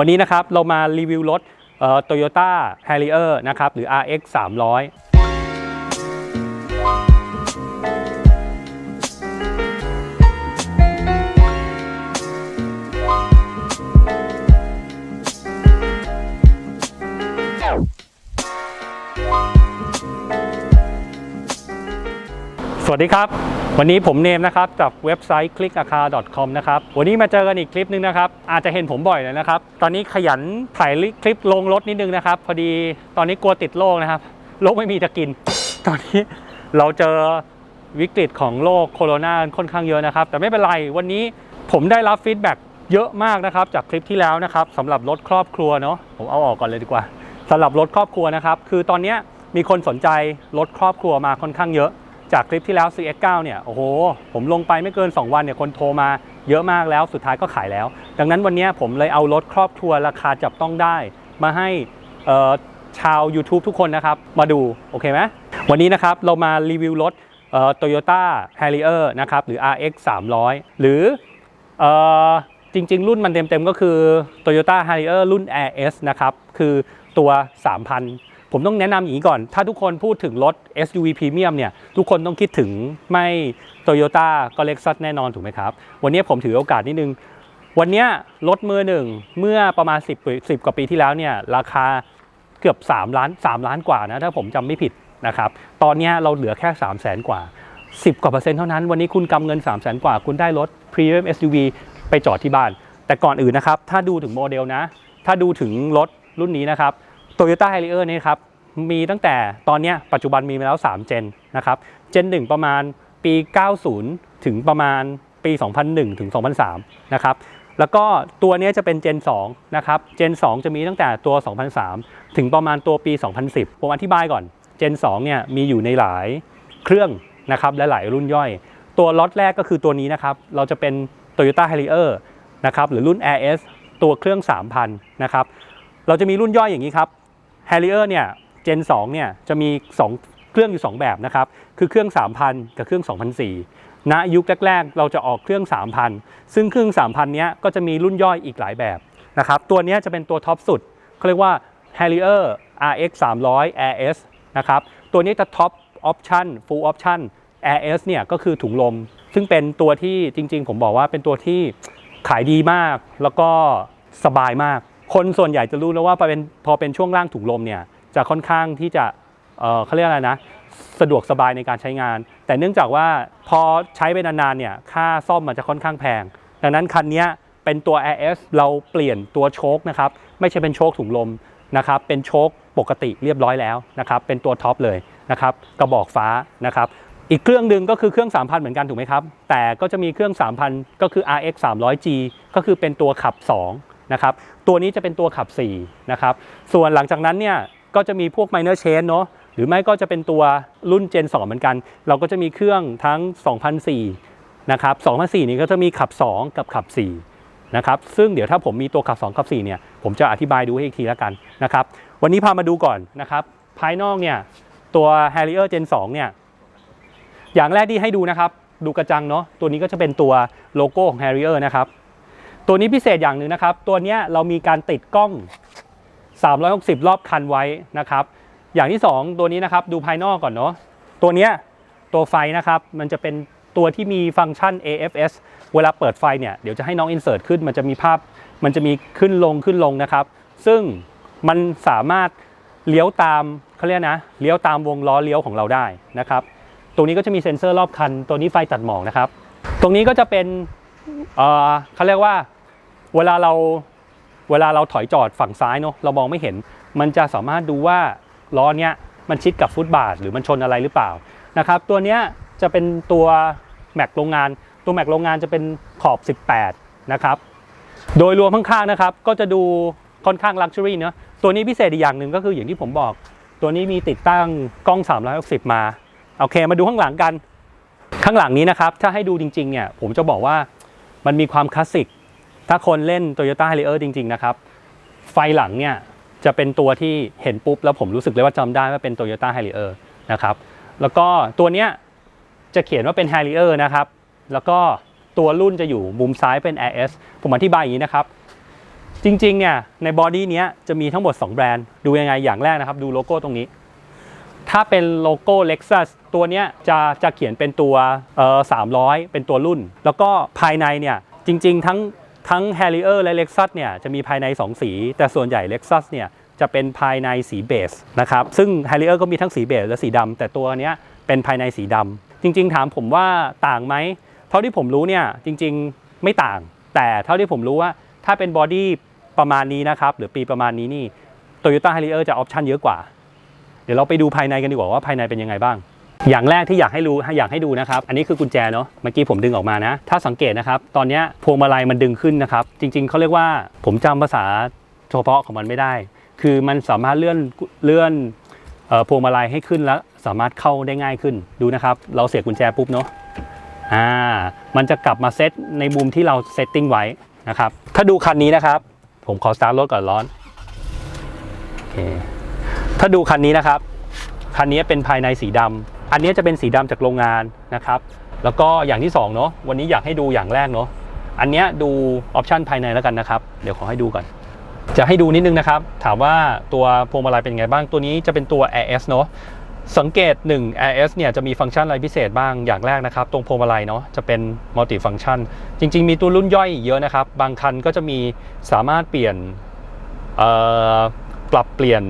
วันนี้นะครับเรามารีวิวรถโตโยต้าแฮร์รเออร์นะครับหรือ RX 300สวัสดีครับ วันนี้ผมเนมนะครับจากเว็บไซต์ clickacar.com นะครับวันนี้มาเจอกันอีกคลิปหนึงนะครับอาจจะเห็นผมบ่อยเลยนะครับ ตอนนี้ขยันถ่ายคลิปลงรถนิดนึงนะครับ พอดีตอนนี้กลัวติดโรคนะครับโรคไม่มีจะกิน ตอนนี้เราเจอวิกฤตของโรคโคโรนาค่อนข้างเยอะนะครับ แต่ไม่เป็นไรวันนี้ผมได้รับฟีดแบ็กเยอะมากนะครับ จากคลิปที่แล้วนะครับสำหรับรถครอบครัวเนาะผมเอาออกก่อนเลยดีกว่าสำหรับรถครอบครัวนะครับ คือตอนนี้มีคนสนใจรถครอบครัวมาค่อนข้างเยอะ จากคลิปที่แล้ว CX9 เนี่ยโอ้โหผมลงไปไม่เกิน 2 วันเนี่ยคนโทรมาเยอะมากแล้วสุดท้ายก็ขายแล้ว ดังนั้นวันนี้ผมเลยเอารถครอบครัวราคาจับต้องได้ มาให้ชาว YouTube ทุกคนนะครับ มาดู โอเคไหมวันนี้นะครับเรามารีวิวรถโตโยต้าแฮริเออร์นะครับ หรือ RX 300 หรือเอ่อจริง ๆ รุ่นมันเต็ม ๆ ก็คือ Toyota Harrier รุ่น RS นะครับ คือตัว 3,000 ผมต้องแนะนำอย่างนี้ก่อน ถ้าทุกคนพูดถึงรถ SUV Premium เนี่ยทุกคนต้องคิดถึงไม่ Toyota ก็ Lexus แน่นอนถูกไหมครับ วันนี้ผมถือโอกาสนิดนึง วันนี้รถมือหนึ่งเมื่อประมาณ 10 10 กว่าปีที่แล้วเนี่ยราคาเกือบ 3 ล้าน 3 ล้านกว่านะ ถ้าผมจำไม่ผิดนะครับตอนนี้เราเหลือแค่ 3 0 0แสนกว่า 10 กว่าเปอร์เซ็นต์เท่านั้น วันนี้คุณกำเงิน 3 0 0แสนกว่า คุณได้รถ Premium SUV ไปจอดที่บ้าน แต่ก่อนอื่นนะครับถ้าดูถึงโมเดลนะ ถ้าดูถึงรถรุ่นนี้นะครับ Toyota Harrier นี่ครับมีตั้งแต่ตอนนี้ปัจจุบันมีมาแล้ว 3 เจนนะครับเจน 1 ประมาณปี 90 ถึงประมาณปี 2001 ถึง 2003 นะครับแล้วก็ตัวนี้จะเป็นเจน2นะครับเจน 2 จะมีตั้งแต่ตัว 2003 ถึงประมาณตัวปี 2010 ผมอธิบายก่อนเจน2เนี่ยมีอยู่ในหลายเครื่องนะครับและหลายรุ่นย่อย ตัวล็อตแรกก็คือตัวนี้นะครับเราจะเป็น Toyota Harrier นะครับหรือรุ่น RS ตัวเครื่อง 3,000 นะครับเราจะมีรุ่นย่อยอย่างนี้ครับ Harrier เนี่ย Gen 2เนี่ยจะมี 2 เครื่องอยู่ 2 แบบนะครับ คือเครื่อง 3,000 กับเครื่อง 2,004ณยุคแรก ๆ เราจะออกเครื่อง 3,000 ซึ่งเครื่อง 3,000 เนี้ยก็จะมีรุ่นย่อยอีกหลายแบบนะครับ ตัวนี้จะเป็นตัวท็อปสุดเขาเรียกว่า Harrier RX 300 Air S นะครับ ตัวนี้จะท็อปออปชั่น full option Air S เนี่ยก็คือถุงลม ซึ่งเป็นตัวที่จริง ๆ ผมบอกว่าเป็นตัวที่ขายดีมาก แล้วก็สบายมาก คนส่วนใหญ่จะรู้แล้วว่าพอเป็นพอเป็นช่วงล่างถุงลมเนี่ยจะค่อนข้างที่จะเอ่อเขาเรียกอะไรนะ สะดวกสบายในการใช้งาน แต่เนื่องจากว่าพอใช้ไปนานๆเนี่ยค่าซ่อมมันจะค่อนข้างแพง ดังนั้นคันนี้เป็นตัว RS เราเปลี่ยนตัวโชคนะครับไม่ใช่เป็นโชคถุงลมนะครับเป็นโชคปกติเรียบร้อยแล้วนะครับเป็นตัวท็อปเลยนะครับกระบอกฟ้านะครับอีกเครื่องหนึ่งก็คือเครื่อง 3,000 เหมือนกันถูกไหมครับ แต่ก็จะมีเครื่อง 3,000 ก็คือ RX 300G ก็คือเป็นตัวขับ2นะครับ ตัวนี้จะเป็นตัวขับ4นะครับส่วนหลังจากนั้นเนี่ยก็จะมีพวก minor chain เนาะหรือไม่ก็จะเป็นตัวรุ่น Gen 2 เหมือนกัน เราก็จะมีเครื่องทั้ง 2004นะครับ2004 นี้ก็จะมีขับ 2 กับขับ 4 นะครับ ซึ่งเดี๋ยวถ้าผมมีตัวขับ 2 ขับ 4 เนี่ย ผมจะอธิบายดูให้อีกทีแล้วกันนะครับ วันนี้พามาดูก่อนนะครับ ภายนอกเนี่ย ตัว Harrier Gen 2 เนี่ย อย่างแรกที่ให้ดูนะครับ ดูกระจังเนาะ ตัวนี้ก็จะเป็นตัวโลโก้ของ Harrier นะครับ ตัวนี้พิเศษอย่างหนึ่งนะครับ ตัวนี้เรามีการติดกล้อง 360 รอบคันไว้นะครับ อย่างที่ 2 ตัวนี้นะครับดูภายนอกก่อนเนาะตัวนี้ตัวไฟนะครับมันจะเป็นตัวที่มีฟังก์ชัน AFS เวลาเปิดไฟเนี่ยเดี๋ยวจะให้น้องอินเสิร์ตขึ้นมันจะมีภาพ มันจะมีขึ้นลงขึ้นลงนะครับ ซึ่งมันสามารถเลี้ยวตามเขาเรียกนะเลี้ยวตามวงล้อเลี้ยวของเราได้นะครับ ตรงนี้ก็จะมีเซ็นเซอร์รอบคัน ตัวนี้ไฟตัดหมอกนะครับ ตรงนี้ก็จะเป็นเออเขาเรียกว่า เวลาเราเวลาเราถอยจอดฝั่งซ้ายเนาะเรามองไม่เห็น มันจะสามารถดูว่าล้อเนี้ยมันชิดกับฟุตบาท หรือมันชนอะไรหรือเปล่านะครับตัวเนี้ยจะเป็นตัวแม็กโรงงาน ตัวแม็กโรงงานจะเป็นขอบ 18 นะครับ โดยรวมข้างๆนะครับ ก็จะดูค่อนข้างลักชัวรี่เนาะตัวนี้พิเศษอีกอย่างหนึ่งก็คืออย่างที่ผมบอก ตัวนี้มีติดตั้งกล้อง 360 มาโอเคมาดูข้างหลังกัน ข้างหลังนี้นะครับ ถ้าให้ดูจริงๆเนี่ยผมจะบอกว่ามันมีความคลาสสิก ถ้าคนเล่น Toyota Harrier จริงๆนะครับ ไฟหลังเนี่ยจะเป็นตัวที่เห็นปุ๊บ แล้วผมรู้สึกเลยว่าจำได้ว่าเป็น Toyota Harrier นะครับ แล้วก็ตัวเนี้ยจะเขียนว่าเป็น Harrier นะครับ แล้วก็ตัวรุ่นจะอยู่มุมซ้ายเป็น RS ผมอธิบายอย่างนี้นะครับ จริงๆเนี่ยในบอดี้เนี้ยจะมีทั้งหมด 2 แบรนด์ ดูยังไงอย่างแรกนะครับ ดูโลโก้ตรงนี้ ถ้าเป็นโลโก้ Lexus ตัวเนี้ยจะจะเขียนเป็นตัวเอ่อ300 เป็นตัวรุ่น แล้วก็ภายในเนี่ยจริง ๆ ทั้ง ทั้ง Harrier และ Lexus เนี่ยจะมีภายใน 2 สี แต่ส่วนใหญ่ Lexus เนี่ยจะเป็นภายในสีเบสนะครับ ซึ่ง Harrier ก็มีทั้งสีเบสและสีดำแต่ตัวเนี้ยเป็นภายในสีดำจริง ๆ ถามผมว่าต่างไหม เท่าที่ผมรู้เนี่ยจริง ๆ ไม่ต่าง แต่เท่าที่ผมรู้ว่าถ้าเป็นบอดี้ประมาณนี้นะครับ หรือปีประมาณนี้นี่ Toyota Harrier จะออปชันเยอะกว่า เดี๋ยวเราไปดูภายในกันดีกว่าว่าภายในเป็นยังไงบ้าง อย่างแรกที่อยากให้รู้อยากให้ดูนะครับ อันนี้คือกุญแจเนาะเมื่อกี้ผมดึงออกมานะ ถ้าสังเกตนะครับ ตอนนี้พวงมาลัยมันดึงขึ้นนะครับ จริง ๆเขาเรียกว่าผมจำภาษาเฉพาะของมันไม่ได้ คือมันสามารถเลื่อนเลื่อนออพวงมาลัยให้ขึ้นแล้วสามารถเข้าได้ง่ายขึ้นดูนะครับ เราเสียบกุญแจปุ๊บเนาะอ่ามันจะกลับมาเซตในมุมที่เราเซตติ้งไว้นะครับถ้าดูคันนี้นะครับ ผมขอสตาร์ทรถก่อนร้อนโอเคถ้าดูคันนี้นะครับคันนี้เป็นภายในสีดำ อันนี้จะเป็นสีดำจากโรงงานนะครับแล้วก็อย่างที่สองเนาะวันนี้อยากให้ดูอย่างแรกเนาะอันนี้ดูออปชันภายในแล้วกันนะครับ เดี๋ยวขอให้ดูก่อน จะให้ดูนิดนึงนะครับ ถามว่าตัวพวงมาลัยเป็นไงบ้างตัวนี้จะเป็นตัว AirS เนาะสังเกต1 AirS เนี่ยจะมีฟังก์ชันอะไรพิเศษบ้างอย่างแรกนะครับ ตรงพวงมาลัยเนาะจะเป็นมัลติฟังก์ชัน จริง ๆ มีตัวรุ่นย่อยเยอะนะครับ บางคันก็จะมีสามารถเปลี่ยนปรับเปลี่ยน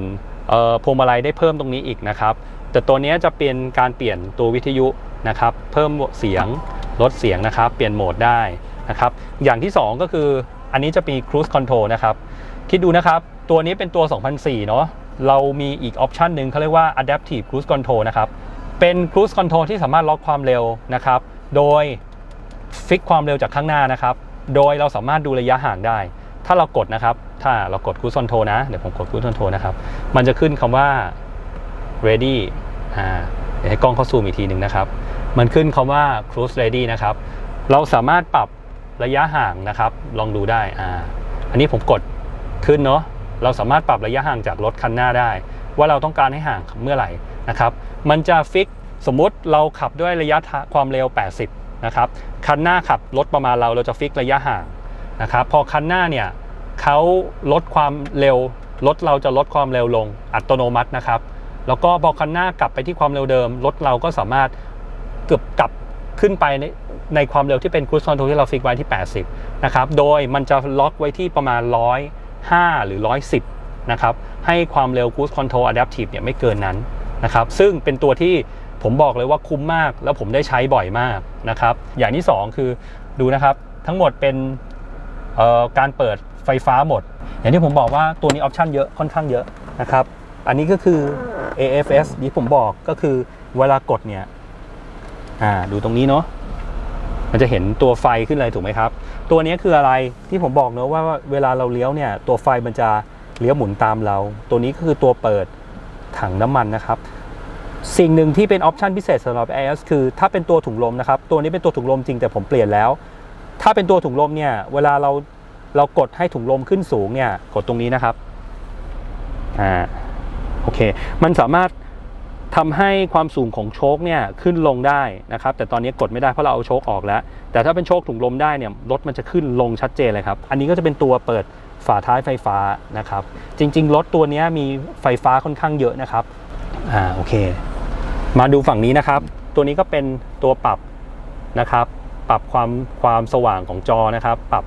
พวงมาลัยได้เพิ่มตรงนี้อีกนะครับ แต่ตัวนี้จะเป็นการเปลี่ยนตัววิทยุนะครับ เพิ่มเสียงลดเสียงนะครับ เปลี่ยนโหมดได้นะครับ อย่างที่ 2 ก็คืออันนี้จะมี Cruise Control นะครับ คิดดูนะครับ ตัวนี้เป็นตัว 2004 เนาะเรามีอีกออปชันหนึ่งเขาเรียกว่า Adaptive Cruise Control นะครับ เป็น Cruise Control ที่สามารถล็อกความเร็วนะครับ โดยฟิกความเร็วจากข้างหน้านะครับ โดยเราสามารถดูระยะห่างได้ ถ้าเรากดนะครับ ถ้าเรากด Cruise Control นะ เดี๋ยวผมกด Cruise Control นะครับ มันจะขึ้นคำว่า ready อ่าให้กล้องเข้าซูมอีกทีหนึ่งนะครับ มันขึ้นคำว่า cruise ready นะครับ เราสามารถปรับระยะห่างนะครับ ลองดูได้อ่าอันนี้ผมกดขึ้นเนาะเราสามารถปรับระยะห่างจากรถคันหน้าได้ ว่าเราต้องการให้ห่างเมื่อไหร่นะครับ มันจะฟิกสมมุติเราขับด้วยระยะความเร็ว 80 นะครับคันหน้าขับรถประมาณเราเราจะฟิกระยะห่างนะครับ พอคันหน้าเนี่ยเขาลดความเร็วรถเราจะลดความเร็วลงอัตโนมัตินะครับ แล้วก็พอคันหน้ากลับไปที่ความเร็วเดิม รถเราก็สามารถเกือบกลับขึ้นไปในในความเร็วที่เป็น cruise control ที่เราฟิกไว้ที่ 80 นะครับ โดยมันจะล็อกไว้ที่ประมาณ 105 หรือ 110 นะครับ ให้ความเร็ว cruise control adaptive เนี่ยไม่เกินนั้นนะครับ ซึ่งเป็นตัวที่ผมบอกเลยว่าคุ้มมาก แล้วผมได้ใช้บ่อยมากนะครับ อย่างที่ 2 คือดูนะครับ ทั้งหมดเป็นการเปิดไฟฟ้าหมด อย่างที่ผมบอกว่าตัวนี้ออปชันเยอะค่อนข้างเยอะนะครับ อันนี้ก็คือ AFS ที่ผมบอกก็คือเวลากดเนี่ยอ่าดูตรงนี้เนาะมันจะเห็นตัวไฟขึ้นเลยถูกไหมครับ ตัวนี้คืออะไรที่ผมบอกเนอะว่าเวลาเราเลี้ยวเนี่ย ตัวไฟมันจะเลี้ยวหมุนตามเรา ตัวนี้ก็คือตัวเปิดถังน้ำมันนะครับ สิ่งหนึ่งที่เป็นออปชันพิเศษสำหรับ AS คือถ้าเป็นตัวถุงลมนะครับ ตัวนี้เป็นตัวถุงลมจริงแต่ผมเปลี่ยนแล้ว ถ้าเป็นตัวถุงลมเนี่ย เวลาเราเรากดให้ถุงลมขึ้นสูงเนี่ย กดตรงนี้นะครับ อ่า อเค มันสามารถทำให้ความสูงของโชคเนี่ยขึ้นลงได้นะครับ แต่ตอนนี้กดไม่ได้เพราะเราเอาโชคออกแล้ว แต่ถ้าเป็นโชคถุงลมได้เนี่ยรถมันจะขึ้นลงชัดเจนเลยครับ อันนี้ก็จะเป็นตัวเปิดฝาท้ายไฟฟ้านะครับ จริง ๆ รถตัวนี้มีไฟฟ้าค่อนข้างเยอะนะครับอ่าโอเค มาดูฝั่งนี้นะครับ ตัวนี้ก็เป็นตัวปรับนะครับ ปรับความความสว่างของจอนะครับ ปรับ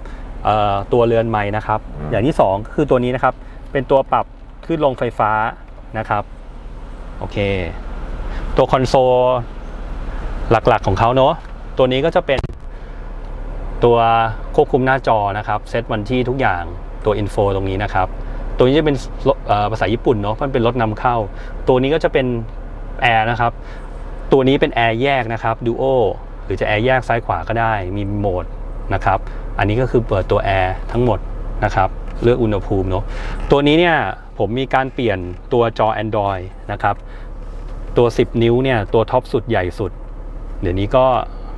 ตัวเรือนไม้นะครับ อย่างที่สองคือตัวนี้นะครับ เป็นตัวปรับขึ้นลงไฟฟ้า นะครับโอเค ตัวคอนโซลหลักๆของเขาเนอะตัวนี้ก็จะเป็นตัวควบคุมหน้าจอนะครับเซตวันที่ทุกอย่างตัวอินโฟตรงนี้นะครับ ตัวนี้จะเป็นภาษาญี่ปุ่นเนาะมันเป็นรถนำเข้า ตัวนี้ก็จะเป็นแอร์นะครับ ตัวนี้เป็นแอร์แยกนะครับดูโอหรือจะแอร์แยกซ้ายขวาก็ได้มีโหมดนะครับ อันนี้ก็คือเปิดตัวแอร์ทั้งหมดนะครับ เลือกอุณหภูมิเนาะตัวนี้เนี่ย ผมมีการเปลี่ยนตัวจอ Android นะครับ ตัว 10 นิ้วเนี่ย ตัวท็อปสุดใหญ่สุด เดี๋ยวนี้ก็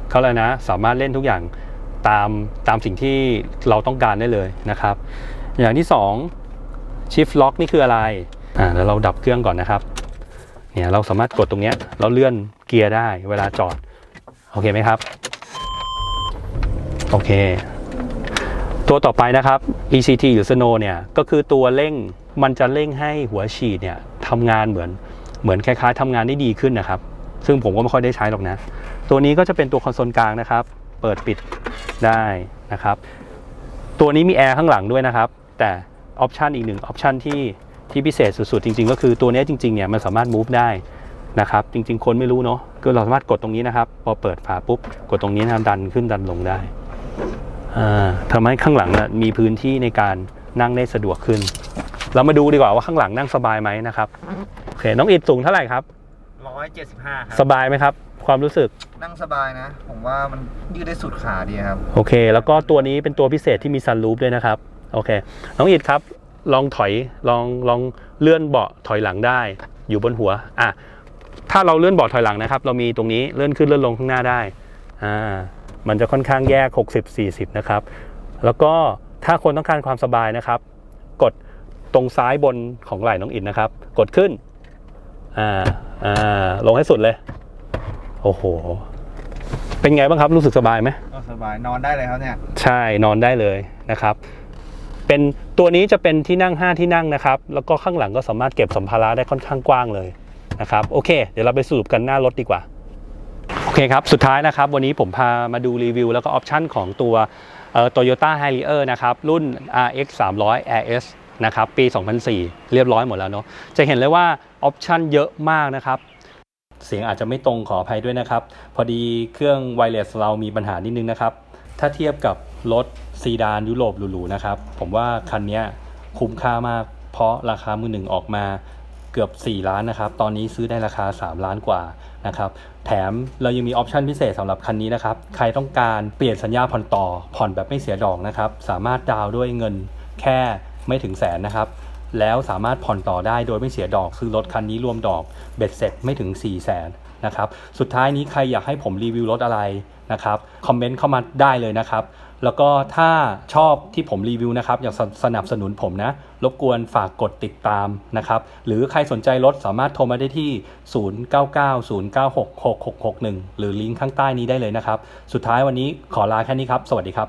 เขาเลยนะ สามารถเล่นทุกอย่างตามตามสิ่งที่เราต้องการได้เลยนะครับ อย่างที่ 2 Shift Lock นี่คืออะไร อ่าแล้วเราดับเครื่องก่อนนะครับ เนี่ยเราสามารถกดตรงเนี้ยเราเลื่อนเกียร์ได้เวลาจอด โอเคไหมครับ โอเค ตัวต่อไปนะครับ ECT หรือ Snow เนี่ย ก็คือตัวเร่ง มันจะเร่งให้หัวฉีดเนี่ยทำงานเหมือนเหมือนคล้ายๆทำงานได้ดีขึ้นนะครับ ซึ่งผมก็ไม่ค่อยได้ใช้หรอกนะ ตัวนี้ก็จะเป็นตัวคอนโซลกลางนะครับ เปิดปิดได้นะครับ ตัวนี้มีแอร์ข้างหลังด้วยนะครับ แต่ออปชันอีกหนึ่งออปชันที่ที่พิเศษสุดๆ จริง ๆ ก็คือตัวนี้จริงๆเนี่ยมันสามารถ move ได้นะครับ จริง ๆ คนไม่รู้เนาะก็เราสามารถกดตรงนี้นะครับ พอเปิดฝาปุ๊บกดตรงนี้นะดันขึ้นดันลงได้อ่าทำให้ข้างหลังน่ะมีพื้นที่ในการนั่งได้สะดวกขึ้น เรามาดูดีกว่าว่าข้างหลังนั่งสบายไหมนะครับโอเคน้องอิดสูงเท่าไหร่ครับร้อยเจ็ดสิบห้าคสรับบายไหมครับ ความรู้สึกนั่งสบายนะ ผมว่ามันยืดได้สุดขาดีครับ โอเค แล้วก็ตัวนี้เป็นตัวพิเศษที่มีซันรูฟด้วยนะครับ โอเค น้องอิดครับ ลองถอยลองลองเลื่อนเบาะถอยหลังได้ อยู่บนหัว อะ ถ้าเราเลื่อนเบาะถอยหลังนะครับ เรามีตรงนี้เลื่อนขึ้นเลื่อนลงข้างหน้าได้ อ่า มันจะค่อนข้างแยก 60 40 นะครับ แล้วก็ถ้าคนต้องการความสบายนะครับ กด ตรงซ้ายบนของไหล่น้องอินนะครับ กดขึ้น อ่า อ่า ลงให้สุดเลย โอ้โห เป็นไงบ้างครับ รู้สึกสบายไหมก็สบายนอนได้เลยครับเนี่ย ใช่ นอนได้เลยนะครับ เป็นตัวนี้จะเป็นที่นั่ง 5 ที่นั่งนะครับ แล้วก็ข้างหลังก็สามารถเก็บสัมภาระได้ค่อนข้างกว้างเลยนะครับ โอเค เดี๋ยวเราไปสรุปกันหน้ารถดีกว่า โอเคครับ สุดท้ายนะครับ วันนี้ผมพามาดูรีวิว แล้วก็ออปชันของตัวโตโยต้าไฮ r ีเออร์นะครับ รุ่น RX 300 RS นะครับปี 2004 เรียบร้อยหมดแล้วเนาะจะเห็นเลยว่าออปชันเยอะมากนะครับเสียงอาจจะไม่ตรงขออภัยด้วยนะครับ พอดีเครื่องไวเลสเรามีปัญหานิดนึงนะครับ ถ้าเทียบกับรถซีดานยุโรปหรูๆนะครับ ผมว่าคันนี้คุ้มค่ามาก เพราะราคามือหนึ่งออกมาเกือบ 4 ล้านนะครับ ตอนนี้ซื้อได้ราคา 3 ล้านกว่านะครับ แถมเรายังมีออปชันพิเศษสำหรับคันนี้นะครับ ใครต้องการเปลี่ยนสัญญาผ่อนต่อผ่อนแบบไม่เสียดอกนะครับ สามารถดาวด้วยเงิน แค่ไม่ถึงแสนนะครับ แล้วสามารถผ่อนต่อได้โดยไม่เสียดอก คือรถคันนี้รวมดอกเบ็ดเสร็จไม่ถึง 4 0 0แสนนะครับ สุดท้ายนี้ใครอยากให้ผมรีวิวรถอะไรนะครับ คอมเมนต์เข้ามาได้เลยนะครับ แล้วก็ถ้าชอบที่ผมรีวิวนะครับ อยากสสนับสนุนผมนะ รบกวนฝากกดติดตามนะครับ หรือใครสนใจรถสามารถโทรมาได้ที่ 0990966661 หรือลิงก์ข้างใต้นี้ได้เลยนะครับ สุดท้ายวันนี้ขอลาแค่นี้ครับ สวัสดีครับ